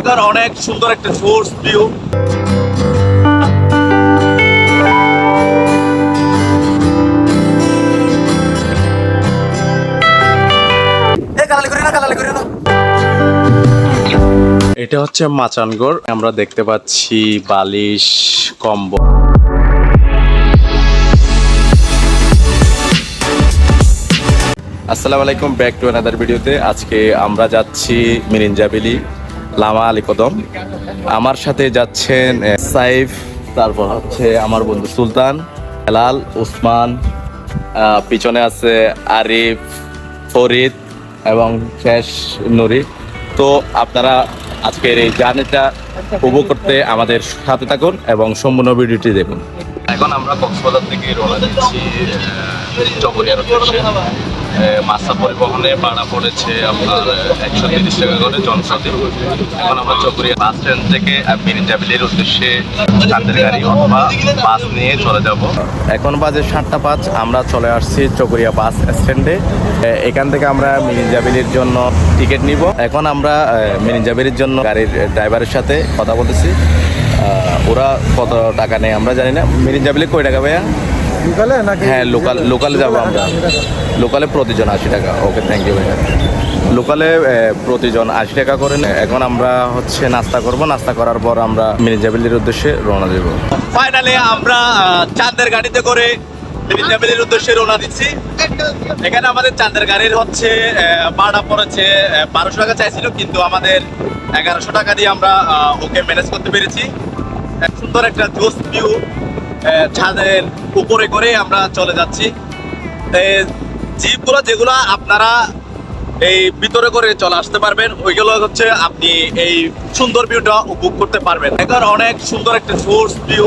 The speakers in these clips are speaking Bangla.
এখন অনেক সুন্দর একটা সোর্স ভিউ এটা হচ্ছে মাচানগড়। আমরা দেখতে পাচ্ছি বালিশ কম্বল। আসসালামু আলাইকুম ব্যাক টু আনাদার ভিডিওতে আজকে আমরা যাচ্ছি মিরিঞ্জাবিলি লামা আলী কদম আমার সাথে যাচ্ছেন সাইফ, তারপর হচ্ছে আমার বন্ধু সুলতান, হেলাল ওসমান পিছনে আছে আরিফ, ফরিদ এবং শেষ নুরি। তো আপনারা আজকের এই জার্নিটা উপভোগ করতে আমাদের সাথে থাকুন এবং সম্পূর্ণ ভিডিওটি দেখুন। এখন আমরা কক্সবাজার থেকে রওনা দিচ্ছি চকরিয়ার উদ্দেশ্যে মাসা পরিবহনে ভাড়া পড়েছে আপনার একশো তিরিশ টাকা করে জনসাথে এখন আমরা চকরিয়া বাস স্ট্যান্ড থেকে মিরিঞ্জাবিলির উদ্দেশ্যে চাঁদের গাড়ি অথবা বাস নিয়ে চলে যাব। এখন বাজে সাতটা পাঁচ, আমরা চলে আসছি চকরিয়া বাস স্ট্যান্ডে। এখান থেকে আমরা মিরিঞ্জাবিলির জন্য টিকিট নিব। এখন আমরা মিরিঞ্জাবিলির জন্য গাড়ির ড্রাইভারের সাথে কথা বলতেছি। ওরা কত টাকা নেয় আমরা জানি না। মিরিঞ্জাবিলি কয় টাকা ভাইয়া? হ্যাঁ লোকাল লোকালে যাব আমরা। লোকালে প্রতিজন আশি টাকা। ওকে থ্যাংক ইউ ভাইয়া। লোকালে প্রতিজন আশি টাকা করে। এখন আমরা হচ্ছে নাস্তা করব। নাস্তা করার পর আমরা মির্জাবিলির উদ্দেশ্যে রওনা দেব। ফাইনালি আমরা চাঁদের গাড়িতে করে মির্জাবিলির উদ্দেশ্যে রওনা দিচ্ছি। এখানে আমাদের চাঁদের গাড়ির হচ্ছে ভাড়া পড়েছে বারোশো টাকা চাইছিল কিন্তু আমাদের এগারোশো টাকা দিয়ে আমরা ওকে ম্যানেজ করতে পেরেছি। এক সুন্দর একটা জোস ভিউ ছাদের উপরে করে আমরা চলে যাচ্ছি। জিপগুলো যেগুলো আপনারা এই ভিতরে করে চলে আসতে পারবেন, ওইগুলো হচ্ছে আপনি এই সুন্দর ভিউটা উপভোগ করতে পারবেন। এখন অনেক সুন্দর একটা source view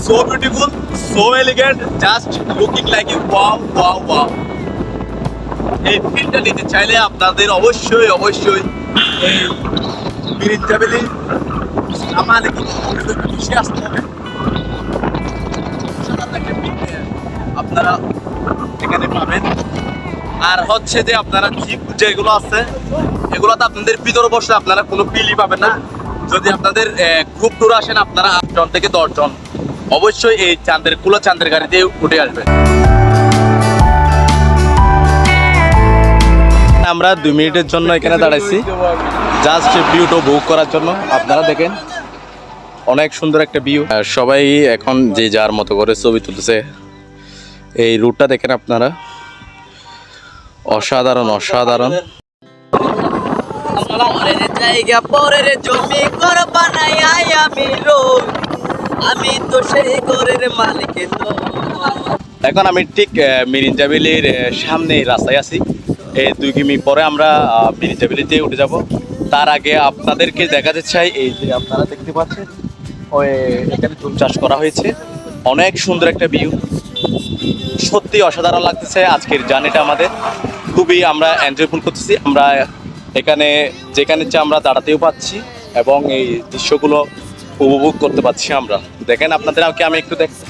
so beautiful, so elegant, just looking like a wow, wow, wow. এই ফিলটা নিতে চাইলে আপনাদের অবশ্যই অবশ্যই আপনারা এখানে পাবেন। আর হচ্ছে যে আপনারা জিপ যেগুলো আছে এগুলোতে আপনাদের ভিতরে বসলে আপনারা কোনো ফিলই পাবেন না। যদি আপনাদের গ্রুপ ট্যুর আসেন আপনারা আটজন থেকে দশজন অবশ্যই এই চাঁদের কুলো চাঁদের গাড়িতে উঠে আসবেন আমরা দুই মিনিটের জন্য এখানে দাঁড়াইছি। জাস্ট ভিউটা বুক করার জন্য। আপনারা দেখেন অনেক সুন্দর একটা ভিউ সবাই এখন যে যার মতো করে ছবি তুলছে এই রুটটা দেখেন আপনারা। অসাধারণ অসাধারণ। পরের জায়গা পরের জমি ঘর বানাই আমি রোগ এখন আমি ঠিক মিরিঞ্জাবিলির সামনে রাস্তায় আছি। এই দুই কিমি পরে আমরা মিরিঞ্জাবিলিতে উঠে যাব। তার আগে আপনাদেরকে দেখাতে চাই, এই যে আপনারা দেখতে পাচ্ছেন ওই এখানে ঝুম চাষ করা হয়েছে। অনেক সুন্দর একটা ভিউ। সত্যি অসাধারণ লাগতেছে আজকের জার্নিটা আমাদের। খুবই আমরা এনজয়ফুল করতেছি। আমরা এখানে, যেখানে আমরা দাঁড়াতেও পাচ্ছি এবং এই দৃশ্যগুলো উপভোগ করতে পারছি আমরা। দেখেন আপনাদের আমাকে আমি একটু দেখছি।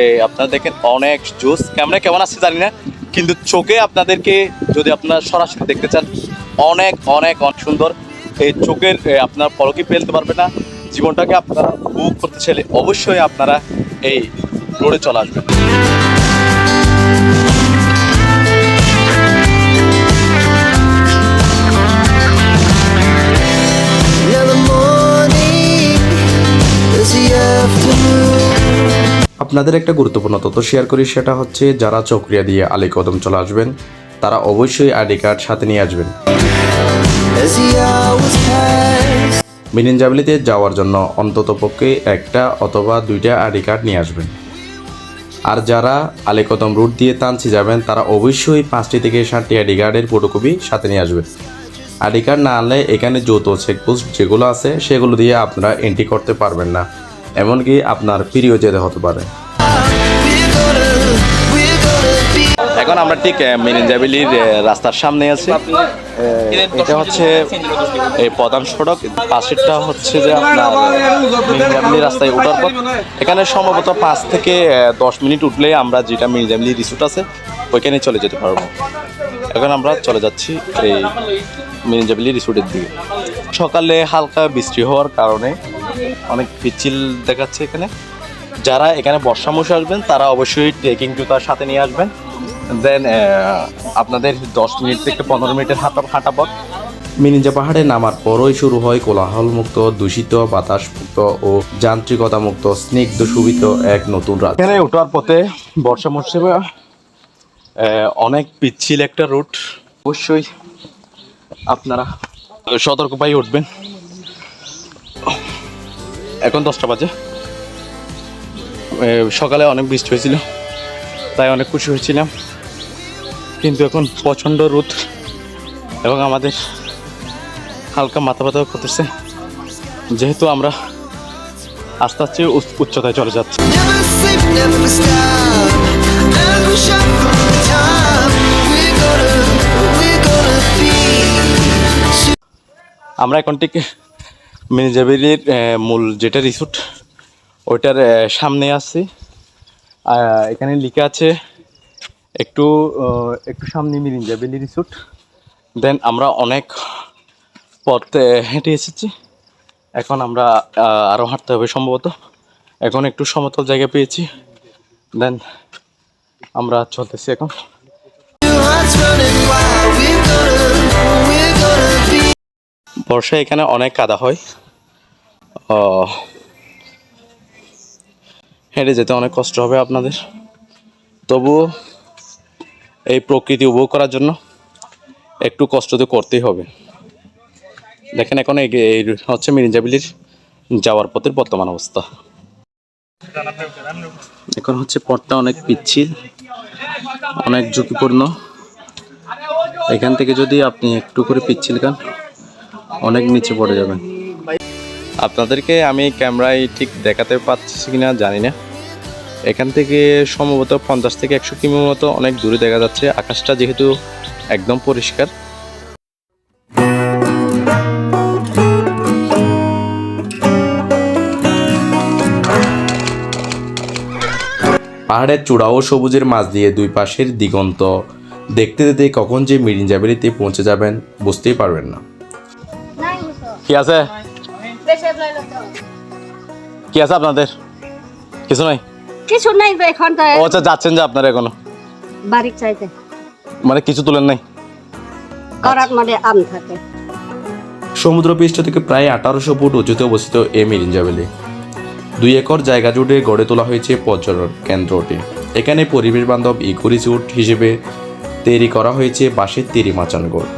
এই, আপনারা দেখেন অনেক জোস। ক্যামেরা কেমন আসছে জানি না, কিন্তু চোখে আপনাদেরকে যদি আপনারা সরাসরি দেখতে চান, অনেক অনেক অনেক সুন্দর। এই চোখের আপনার পরকি ফেলতে পারবে না। জীবনটাকে আপনারা উপভোগ করতে চাইলে অবশ্যই আপনারা এই রোডে চলে আসবেন। আপনাদের একটা গুরুত্বপূর্ণ তথ্য শেয়ার করি, সেটা হচ্ছে যারা চক্রিয়া দিয়ে আলী কদম চলে আসবেন, তারা অবশ্যই আইডি কার্ড সাথে নিয়ে আসবেন। মিনিনজাবিলিতে যাওয়ার জন্য অন্তত পক্ষে একটা অথবা দুইটা আইডি কার্ড নিয়ে আসবেন। আর যারা আলীকদম রুট দিয়ে তানছি যাবেন, তারা অবশ্যই পাঁচটি থেকে সাতটি আইডি কার্ডের ফটোকপি সাথে নিয়ে আসবেন। আইডি কার্ড না আনলে এখানে যৌথ চেকপোস্ট যেগুলো আছে, সেগুলো দিয়ে আপনারা এন্ট্রি করতে পারবেন না। এমনকি আপনার প্রিয় যেতে হতে পারে. এখন আমরা ঠিক মিনিনজাবিলির রাস্তার সামনে আছি। এটা হচ্ছে এই প্রধান সড়ক। পাশেরটা হচ্ছে যে আপনার মিনিজামলি রাস্তায় ওঠার পর এখানে সম্ভবত পাঁচ থেকে দশ মিনিট উঠলে আমরা যেটা মিনিজামলি রিসোর্ট আছে, ওইখানে চলে যেতে পারব। এখন আমরা চলে যাচ্ছি এই মিনিজাবলি রিসোর্টের দিকে। সকালে হালকা বৃষ্টি হওয়ার কারণে অনেক পিচ্ছিল দেখাচ্ছে এখানে। যারা এখানে বর্ষা মৌসুমে আসবেন তারা অবশ্যই ট্রেকিং জুতার সাথে নিয়ে আসবেন। দেন আপনাদের দশ মিনিট থেকে পনেরো মিনিটের হাঁটা হাঁটা পথ। মিনিঞ্জা পাহাড়ে নামার পরই শুরু হয় কোলাহল মুক্ত দূষিত বাতাস মুক্ত ও যান্ত্রিকতা মুক্ত স্নিগ্ধ সুবিত এক নতুন রাত। এখানে ওঠার পথে বর্ষা মৌসুমে অনেক পিচ্ছিল একটা রুট। অবশ্যই আপনারা সতর্ক পাই উঠবেন। এখন দশটা বাজে। সকালে অনেক বৃষ্টি হয়েছিল তাই অনেক খুশি হয়েছিলাম। কিন্তু এখন প্রচণ্ড রোদ এবং আমাদের হালকা মাথা ব্যথা করতেছে। যেহেতু আমরা আস্তে আস্তে উচ্চ- উচ্চতায় চলে যাচ্ছি. আমরা এখন ঠিক মিনিজাবিলির মূল যেটা রিসোর্ট ওইটার সামনে আহ, এখানে লিখে আছে একটু একটু সামনে মিরিঞ্জাবিলি রিসোর্ট। দেন আমরা অনেক পথ হেঁটে এসেছি। এখন আমরা আরও হাঁটতে হবে সম্ভবত। এখন একটু সমতল জায়গা পেয়েছি। দেন আমরা চলতেছি এখন। বর্ষায় এখানে অনেক কাদা হয়। হেঁটে যেতে অনেক কষ্ট হবে আপনাদের। তবুও এই প্রকৃতি উপভোগ করার জন্য একটু কষ্ট তো করতেই হবে। দেখেন এখন এই হচ্ছে মিরিঞ্জাবিলির যাওয়ার পথের বর্তমান অবস্থা। এখন হচ্ছে পথটা অনেক পিচ্ছিল, অনেক ঝুঁকিপূর্ণ। এখান থেকে যদি আপনি একটু করে পিচ্ছিল খান অনেক নিচে পড়ে যাবেন আপনাদেরকে আমি ক্যামেরায় ঠিক দেখাতে পারছি কিনা জানি না। এখান থেকে সম্ভবত পঞ্চাশ থেকে একশো কিমি মতো অনেক দূরে দেখা যাচ্ছে। আকাশটা যেহেতু একদম পরিষ্কার। পাহাড়ের চূড়া ও সবুজের মাঝ দিয়ে দুই পাশের দিগন্ত। দেখতে দেখতে কখন যে মিরিঞ্জাবেরিতে পৌঁছে যাবেন বুঝতেই পারবেন না। কি আছে? বেশি কি আছে আপনাদের? কিছু নাই? কিছু নাই তো এখন তো ও আচ্ছা যাচ্ছেন যে আপনারা এখনও। বাড়ি চাইতে। মানে কিছু তুলেন নাই? করার মানে আম থাকে। সমুদ্রপৃষ্ঠ থেকে প্রায় আঠারোশো ফুট উঁচুতে অবস্থিত এ মিরিঞ্জাবেলি দুই একর জায়গা জুড়ে গড়ে তোলা হয়েছে পর্যটন কেন্দ্রটি। এখানে পরিবেশ বান্ধব ইকো রিসোর্ট হিসেবে তৈরি করা হয়েছে বাঁশের তিরি মাচানগড়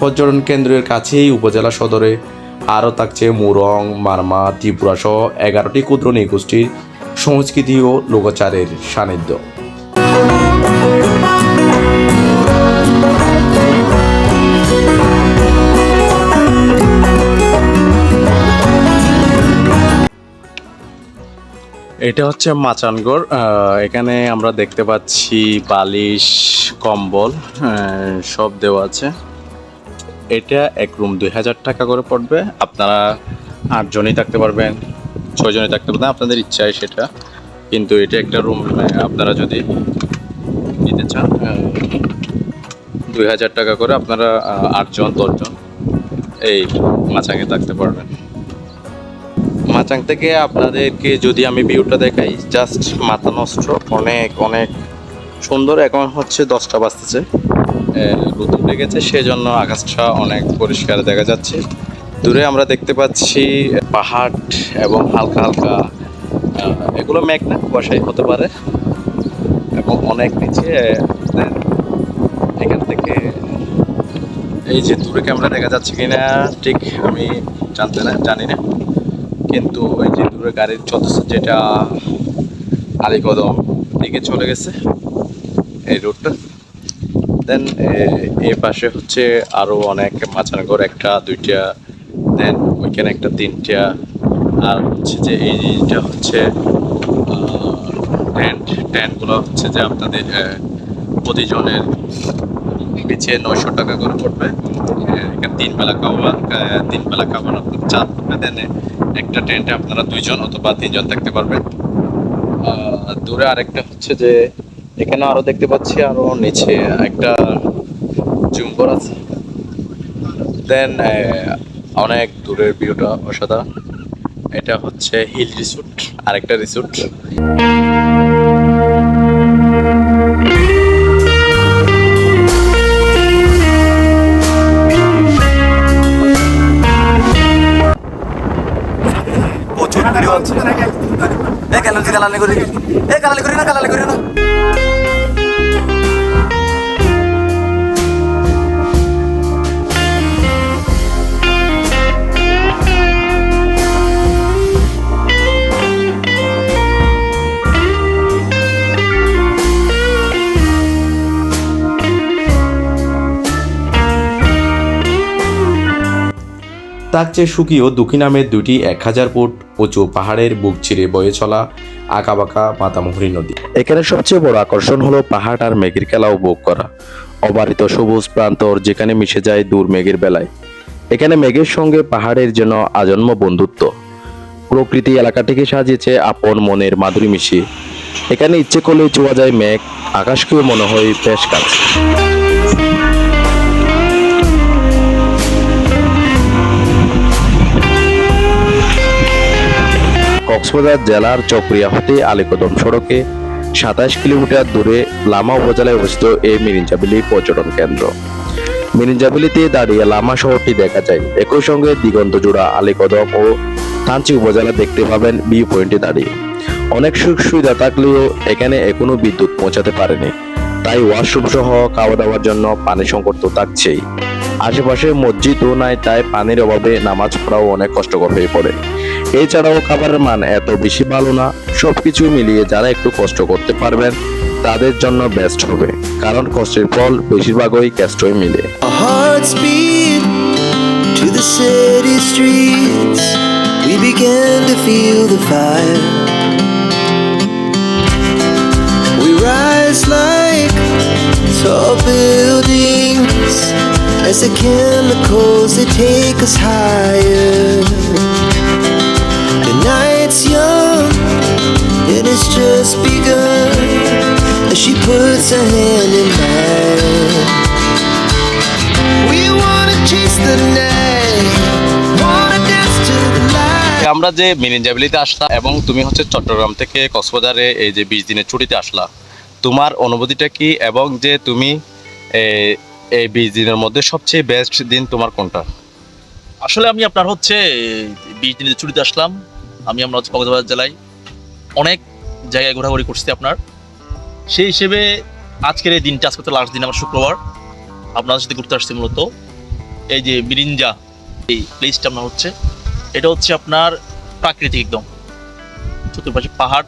পর্যটন কেন্দ্রের কাছেই উপজেলা সদরে আরও থাকছে মুরং, মারমা, ত্রিপুরা সহ এগারোটি ক্ষুদ্র নৃগোষ্ঠীর সংস্কৃতি ও লোকাচারের সান্নিধ্য। এটা হচ্ছে মাচানগড় এখানে আমরা দেখতে পাচ্ছি বালিশ, কম্বল সব দেওয়া আছে। এটা এক রুম দুই হাজার টাকা করে পড়বে। আপনারা আটজনই থাকতে পারবেন, ছয়জনই থাকতে পারবেন, আপনাদের ইচ্ছায় সেটা। কিন্তু এটা একটা রুম আপনারা যদি নিতে চান দুই হাজার টাকা করে আপনারা আটজন, দশজন এই মাচাঙে থাকতে পারবেন। মাচাং থেকে আপনাদেরকে যদি আমি ভিউটা দেখাই জাস্ট মাথা নষ্ট, অনেক অনেক সুন্দর। এখন হচ্ছে দশটা বাজতেছে। রোদ লেগেছে গেছে সেজন্য আকাশটা অনেক পরিষ্কার দেখা যাচ্ছে। দূরে আমরা দেখতে পাচ্ছি পাহাড় এবং হালকা হালকা এগুলো ম্যাগ না, কুয়াশাই হতে পারে। এবং অনেক নিচে এখান থেকে এই যে দূরে ক্যামেরা দেখা যাচ্ছে কিনা, ঠিক আমি জানতে না, জানি না। কিন্তু এই যে দূরে গাড়ির চলতেছে, যেটা আলিকদম দিকে চলে গেছে, এই রোডটা দেন এ পাশে হচ্ছে আরও অনেক মাছানগর একটা দুইটা দেন ওইখানে একটা তিনটা আর হচ্ছে যে এইটা হচ্ছে টেন্ট টেন্টগুলো হচ্ছে যে আপনাদের প্রতিজনের পিছে নয়শো টাকা করে পড়বে। এখানে তিন বেলা আহ, তিন বেলা খাবার আপনার চার পড়বে দেন একটা টেন্টে আপনারা দুইজন অথবা তিনজন থাকতে পারবেন। দূরে আরেকটা হচ্ছে যে এখানে আরও দেখতে পাচ্ছি আরও নিচে একটা জুম্বর আছে। দেন অনেক দূরের ভিউটা অসাধারণ। এটা হচ্ছে হিল রিসোর্ট, আরেকটা রিসোর্ট। এ, গালালি করি না, গালালি করি না। তার চেয়ে শুকিয়েও দুঃখী নামের দুটি এক হাজার ফুট উঁচু পাহাড়ের বুক চিরে বয়ে চলা আঁকাবাঁকা মাতামুহুরী নদী। এখানে সবচেয়ে বড় আকর্ষণ হলো পাহাড় আর মেঘের খেলা উপভোগ করা। অবারিত সবুজ প্রান্তর যেখানে মিশে যায় দূর মেঘের বেলায়। এখানে মেঘের সঙ্গে পাহাড়ের যেন আজন্ম বন্ধুত্ব। প্রকৃতি এলাকাটিকে সাজিয়েছে আপন মনের মাধুরী মিশিয়ে। এখানে ইচ্ছে করলে চোয়া যায় মেঘ, আকাশকেও মনে হয় বেশ কাছে। কক্সবাজার জেলার চকরিয়া হতে আলীকদম সড়কে সাতাশ কিলোমিটার দূরে লামা উপজেলায় অবস্থিত এই মিরিঞ্জাবিলি পর্যটন কেন্দ্র। মিরিঞ্জাবিলিতে দাঁড়িয়ে লামা শহরটি দেখা যায়। একই সঙ্গে দিগন্ত জোড়া আলীকদম ও থানচি উপজেলা দেখতে পাবেন ভিউ পয়েন্টে দাঁড়িয়ে। অনেক সুখ সুবিধা থাকলেও এখানে এখনও বিদ্যুৎ পৌঁছাতে পারেনি। তাই ওয়াশরুম সহ খাওয়া দাওয়ার জন্য পানি সংকট তো থাকছেই। আশেপাশে মসজিদও নাই, তাই পানির অভাবে নামাজ পড়াও অনেক কষ্টকর হয়ে পড়ে। এছাড়াও খাবারের মান এত বেশি ভালো না সব কিছু মিলিয়ে যারা একটু কষ্ট করতে পারবেন, তাদের জন্য বেস্ট হবে। কারণ কষ্টের ফল বেশিরভাগই কষ্টই মিলে। Tall buildings. As the chemicals they take us higher. The night's young, it has just begun as she puts her hand in mine. We wanna chase the night, wanna dance to the light. আমরা যে মিরিঞ্জাবিলিতে আসলাম এবং তুমি হচ্ছে চট্টগ্রাম থেকে কক্সবাজারে এই যে বিশ দিনের ছুটিতে আসলা তোমার অনুভূতিটা কি এবং যে তুমি এই বিশ দিনের মধ্যে সবচেয়ে বেস্ট দিন তোমার কোনটা? আসলে আমি আপনার হচ্ছে বিশ দিনের ছুটিতে আসলাম। আমি আমরা হচ্ছে কক্সবাজার জেলায় অনেক জায়গায় ঘোরাঘুরি করছি আপনার। সেই হিসেবে আজকের এই দিনটা, আজকে তো লাস্ট দিন, আমার শুক্রবার। আপনাদের সাথে ঘুরতে আসছি মূলত। এই যে মিরিঞ্জা, এই প্লেসটা আপনার হচ্ছে। এটা হচ্ছে আপনার প্রাকৃতিক একদম। চতুর্পাশে পাহাড়,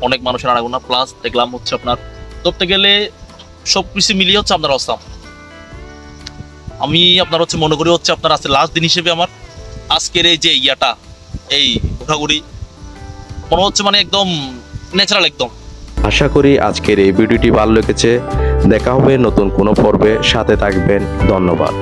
অনেক মানুষের আনাগোনা প্লাস দেখলাম হচ্ছে আপনার ধরতে গেলে সব কিছু মিলিয়ে হচ্ছে আপনার অস্তাম আমি আপনার হচ্ছে মনে করি হচ্ছে আপনার আজকে লাস্ট দিন হিসেবে আমার। আজকের এই যে ইয়াটা, এই ঘোরাঘুরি, মনে হচ্ছে মানে একদম ন্যাচারাল একদম। আশা করি আজকের এই ভিডিওটি ভালো লেগেছে। দেখা হবে নতুন কোনো পর্বে। সাথে থাকবেন। ধন্যবাদ।